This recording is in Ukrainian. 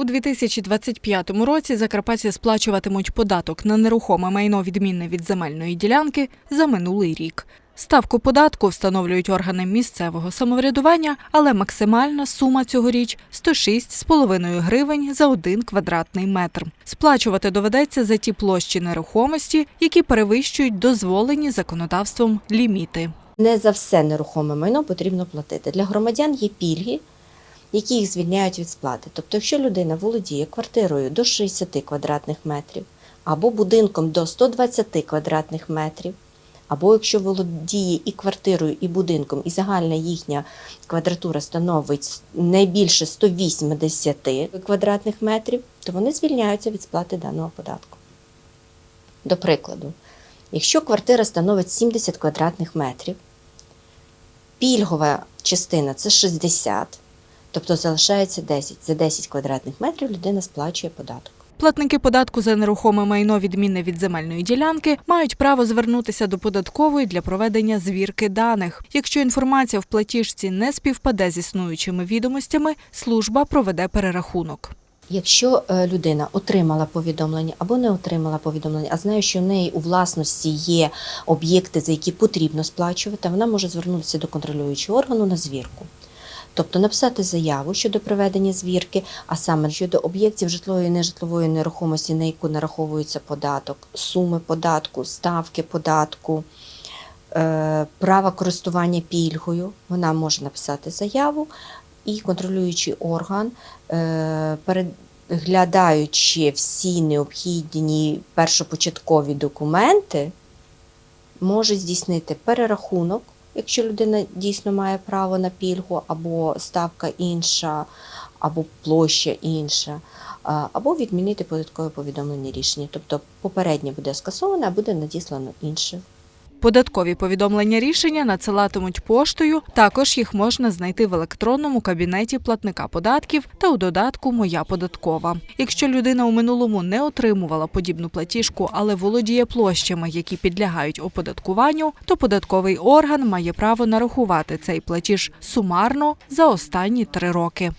У 2025 році закарпатці сплачуватимуть податок на нерухоме майно відмінне від земельної ділянки за минулий рік. Ставку податку встановлюють органи місцевого самоврядування, але максимальна сума цьогоріч 106,5 гривень за один квадратний метр. Сплачувати доведеться за ті площі нерухомості, які перевищують дозволені законодавством ліміти. Не за все нерухоме майно потрібно платити. Для громадян є пільги, які їх звільняють від сплати. Тобто, якщо людина володіє квартирою до 60 квадратних метрів або будинком до 120 квадратних метрів, або якщо володіє і квартирою, і будинком, і загальна їхня квадратура становить найбільше 180 квадратних метрів, то вони звільняються від сплати даного податку. До прикладу, якщо квартира становить 70 квадратних метрів, пільгова частина це 60, тобто залишається 10. За 10 квадратних метрів людина сплачує податок. Платники податку за нерухоме майно відмінне від земельної ділянки мають право звернутися до податкової для проведення звірки даних. Якщо інформація в платіжці не співпаде з існуючими відомостями, служба проведе перерахунок. Якщо е, людина отримала повідомлення або не отримала повідомлення, а знає, що в неї у власності є об'єкти, за які потрібно сплачувати, вона може звернутися до контролюючого органу на звірку. Тобто написати заяву щодо проведення звірки, а саме щодо об'єктів житлової і нежитлової нерухомості, на яку нараховується податок, суми податку, ставки податку, е, права користування пільгою. Вона може написати заяву, і контролюючий орган, е, переглядаючи всі необхідні першопочаткові документи, може здійснити перерахунок, якщо людина дійсно має право на пільгу, або ставка інша, або площа інша, або відмінити податкове повідомлення рішення. Тобто попереднє буде скасоване, а буде надіслано інше. Податкові повідомлення рішення надсилатимуть поштою. Також їх можна знайти в електронному кабінеті платника податків та у додатку Моя податкова. Якщо людина у минулому не отримувала подібну платіжку, але володіє площами, які підлягають оподаткуванню, то податковий орган має право нарахувати цей платіж сумарно за останні три роки.